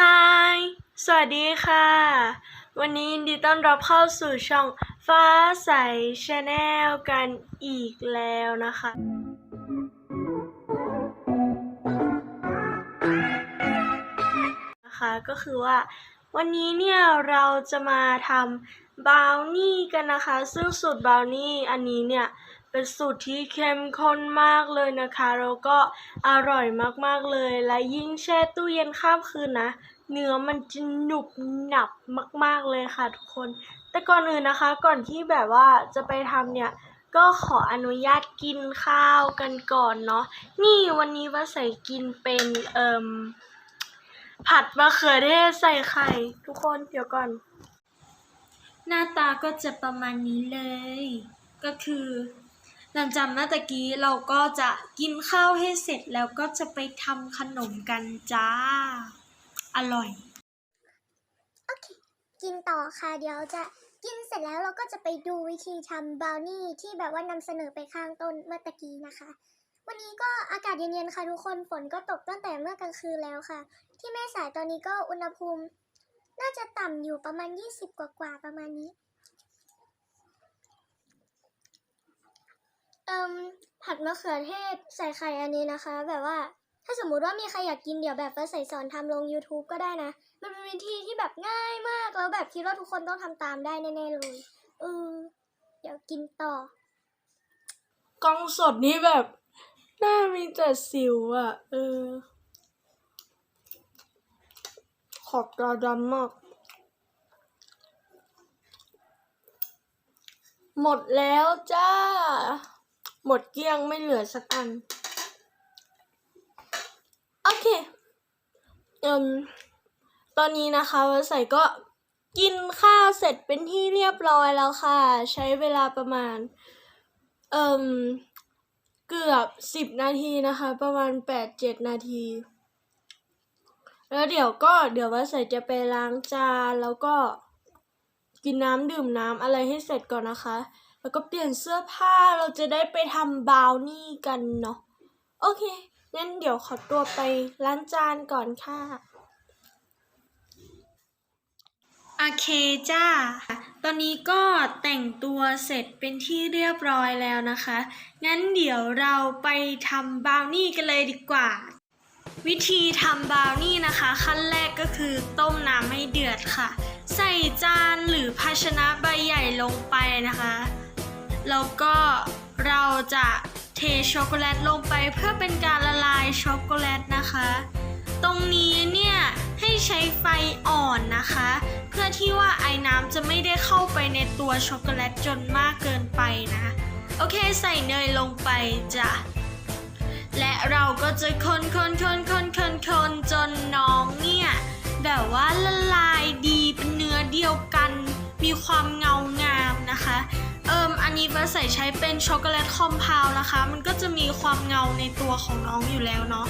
Hi สวัสดีค่ะ วันนี้ยินดีต้อนรับเข้าสู่ช่องฟ้าใสชาแนลกันอีกแล้วนะคะ นะคะก็คือว่า วันนี้เนี่ยเราจะมาทำบราวนี่กันนะคะ ซึ่งสูตรบราวนี่อันนี้เนี่ย เป็นสูตรที่เข้มข้นมากเลยนะคะแล้วก็อร่อยมากๆเลย และยิ่งแช่ตู้เย็นข้ามคืนนะ เนื้อมันจะหนุบหนับมาก ๆเลยค่ะทุกคน แต่ก่อนอื่นนะคะ ก่อนที่แบบว่าจะไปทำเนี่ยก็ขออนุญาตกินข้าวกันก่อนเนาะนี่วันนี้ว่าใส่กินเป็นเอ่มผัดมะเขือเทศใส่ไข่ ทุกคนเดี๋ยวก่อน หน้าตาก็จะประมาณนี้เลย ก็คือ หลังจากเมื่อตะกี้เราก็จะกินข้าวให้เสร็จแล้วก็จะไปทำขนมกันจ้า อร่อย โอเค กินต่อค่ะเดี๋ยวจะกินเสร็จแล้วเราก็จะไปดูวิธีทำบราวนี่ที่แบบว่านำเสนอไปข้างต้นเมื่อตะกี้นะคะ วันนี้ก็อากาศเย็นๆค่ะทุกคนฝนก็ตกตั้งแต่เมื่อกลางคืนแล้วค่ะ ที่แม่สายตอนนี้ก็อุณหภูมิ น่าจะต่ำอยู่ประมาณ 20 กว่าๆประมาณนี้ เอิมผัดมะเขือเทศใส่ไข่อันนี้นะคะ แบบว่า ถ้าสมมุติว่ามีใครอยากกินเดี๋ยวแบบว่าใส่สอนทำลง YouTube ก็ได้นะ มันเป็นวิธีที่แบบง่ายมาก แล้วแบบคิดว่าทุกคนต้องทำตามได้แน่ๆเลยเออเดี๋ยวกินต่อกล้องสดนี่แบบหน้ามีแต่สิวอะ่ะ เออ ขอบตาดำมาก หมดแล้วจ้า หมดเกลี้ยงไม่เหลือสักอัน โอเคเอืมตอนนี้นะคะวาใส่ก็กินข้าวเสร็จเป็นที่เรียบร้อยแล้วค่ะ ใช้เวลาประมาณ เอ่มเกือบสิบนาทีนะคะ ประมาณแปดเจ็ดนาที แล้วเดี๋ยวก็เดี๋ยวว่าใส่จะไปล้างจานแล้วก็กินน้ำดื่มน้ำอะไรให้เสร็จก่อนนะคะ แล้วก็เปลี่ยนเสื้อผ้าเราจะได้ไปทำบราวนี่กันเนาะโอเคงั้นเดี๋ยวขอตัวไปล้างจานก่อนค่ะโอเคจ้า ตอนนี้ก็แต่งตัวเสร็จเป็นที่เรียบร้อยแล้วนะคะ งั้นเดี๋ยวเราไปทำบราวนี่กันเลยดีกว่า วิธีทำบราวนี่นะคะ ขั้นแรกก็คือต้มน้ำให้เดือดค่ะ ใส่จานหรือภาชนะใบใหญ่ลงไปนะคะ แล้วก็เราจะเทช็อกโกแลตลงไปเพื่อเป็นการละลายช็อกโกแลตนะคะ ตรงนี้เนี่ยให้ใช้ไฟอ่อนนะคะ เพื่อที่ว่าไอ้น้ำจะไม่ได้เข้าไปในตัวช็อกโกแลตจนมากเกินไปนะ โอเคใส่เนยลงไปจ้ะและเราก็จะคนคนคนคนคนคนจนน้องเนี่ยแบบว่าละลายดีเป็นเนื้อเดียวกัน มีความเงางามนะคะันนี้ฟ้าใส่ใช้เป็นช็อกโกแลตคอมเพลนะคะ มันก็จะมีความเงาในตัวของน้องอยู่แล้วเนาะ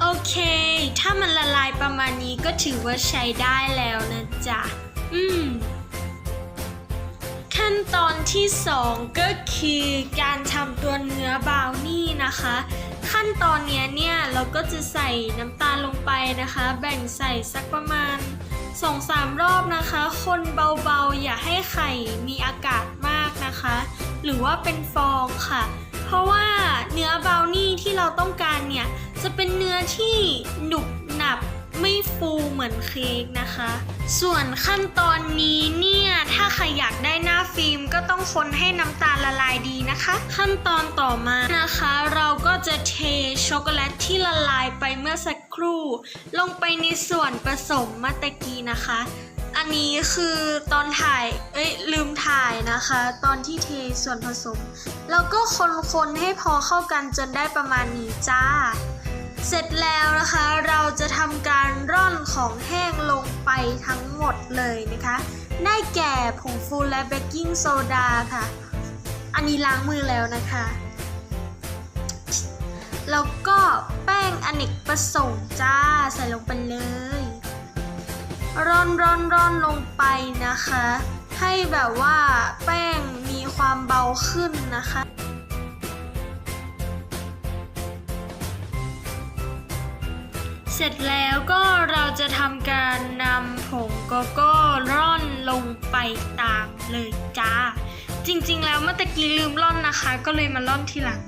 โอเค ถ้ามันละลายประมาณนี้ก็ถือว่าใช้ได้แล้วนะจ๊ะ อืม ขั้นตอนที่สองก็คือการทำตัวเนื้อบราวนี่นะคะ ขั้นตอนนี้เนี่ยเราก็จะใส่น้ำตาลลงไปนะคะ แบ่งใส่สักประมาณ 2-3 รอบนะคะ คนเบาๆ อย่าให้ไข่มีอากาศมากนะคะ หรือว่าเป็นฟองค่ะ เพราะว่าเนื้อบราวนี่ที่เราต้องการเนี่ยจะเป็นเนื้อที่หนุบหนับ ไม่ฟูเหมือนเค้กนะคะ ส่วนขั้นตอนนี้เนี่ย ถ้าใครอยากได้หน้าฟิล์มก็ต้องคนให้น้ำตาลละลายดีนะคะ ขั้นตอนต่อมานะคะ เราก็จะเทช็อกโกแลตที่ละลายไปเมื่อสักครู่ ลงไปในส่วนผสมมื่อตะกี้นะคะอันนี้คือตอนถ่าย เอ้ยลืมถ่ายนะคะ ตอนที่เทส่วนผสม แล้วก็คนๆให้พอเข้ากันจนได้ประมาณนี้จ้า เสร็จแล้วนะคะเราจะทำการร่อนของแห้งลงไปทั้งหมดเลยนะคะ ได้แก่ผงฟูและเบกกิ้งโซดาค่ะ อันนี้ล้างมือแล้วนะคะ แล้วก็แป้งอเนกประสงค์จ้าใส่ลงไปเลย ร่อนร่อนร่อนลงไปนะคะ ให้แบบว่าแป้งมีความเบาขึ้นนะคะ เสร็จแล้วก็เราจะทำการนำผงโกโก้ร่อนลงไปตามเลยจ้า จริงๆ แล้วเมื่อตะกี้ลืมร่อนนะคะ ก็เลยมาร่อนทีหลัง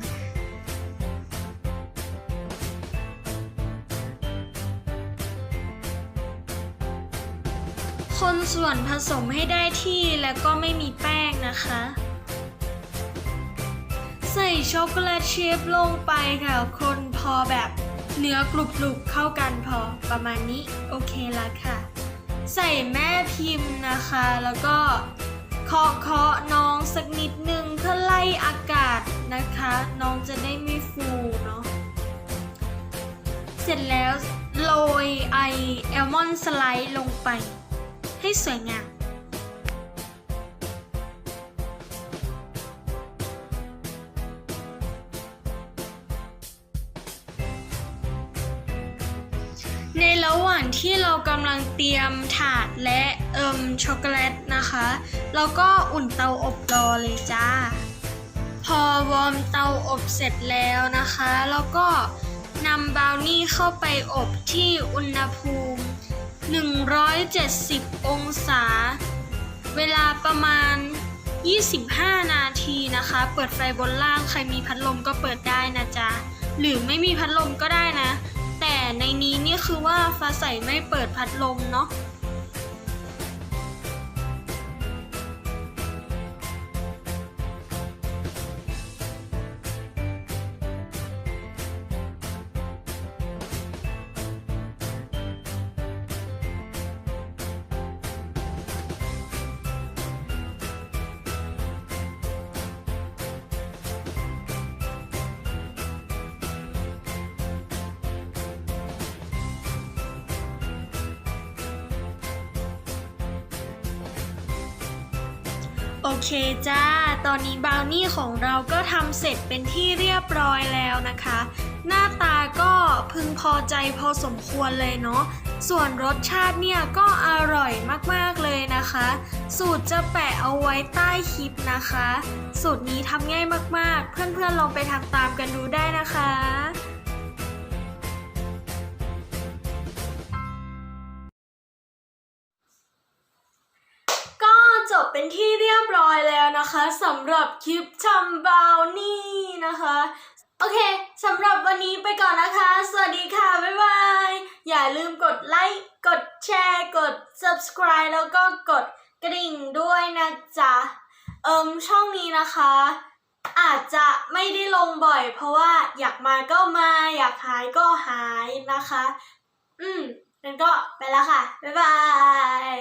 คนส่วนผสมให้ได้ที่แล้วก็ไม่มีแป้งนะคะ ใส่ช็อกโกแลตชิพลงไปค่ะ คนพอแบบ เนื้อกรุบๆเข้ากันพอประมาณนี้โอเคล้วค่ะ ใส่แม่พิมพ์นะคะ แล้วก็เคาะเคาะน้องสักนิดนึงเพื่อไล่อากาศนะคะ น้องจะได้ไม่ฟูเนาะเสร็จแล้วโรยไอแอลมอนสไลด์ลงไป ให้สวยงาม ว่างที่เรากำลังเตรียมถาดและเอิมช็อกโกแลตนะคะเราก็อุ่นเตาอบรอเลยจ้า พอวอร์มเตาอบเสร็จแล้วนะคะ แล้วก็นำบราวนี่เข้าไปอบที่อุณหภูมิ 170 องศา เวลาประมาณ 25 นาทีนะคะ เปิดไฟบนล่างใครมีพัดลมก็เปิดได้นะจ๊ะ หรือไม่มีพัดลมก็ได้นะ ในนี้นี่คือว่าฟ้าใสไม่เปิดพัดลมเนาะ โอเคจ้า ตอนนี้บราวนี่ของเราก็ทำเสร็จเป็นที่เรียบร้อยแล้วนะคะ หน้าตาก็พึงพอใจพอสมควรเลยเนาะ ส่วนรสชาติเนี่ยก็อร่อยมากๆเลยนะคะ สูตรจะแปะเอาไว้ใต้คลิปนะคะ สูตรนี้ทำง่ายมากๆ เพื่อนๆลองไปทำตามกันดูได้นะคะ บเป็นที่เรียบร้อยแล้วนะคะสำหรับคลิปทำบาวนี่นะคะ โอเคสำหรับวันนี้ไปก่อนนะคะ สวัสดีค่ะ บ๊ายบาย อย่าลืมกดไลค์กดแชร์กด subscribe แล้วก็กดกระดิ่งด้วยนะจ๊ะ เอิมช่องนี้นะคะ อาจจะไม่ได้ลงบ่อย เพราะว่าอยากมาก็มา อยากหายก็หายนะคะ อืมงั้นก็ไปแล้วค่ะ บ๊ายบาย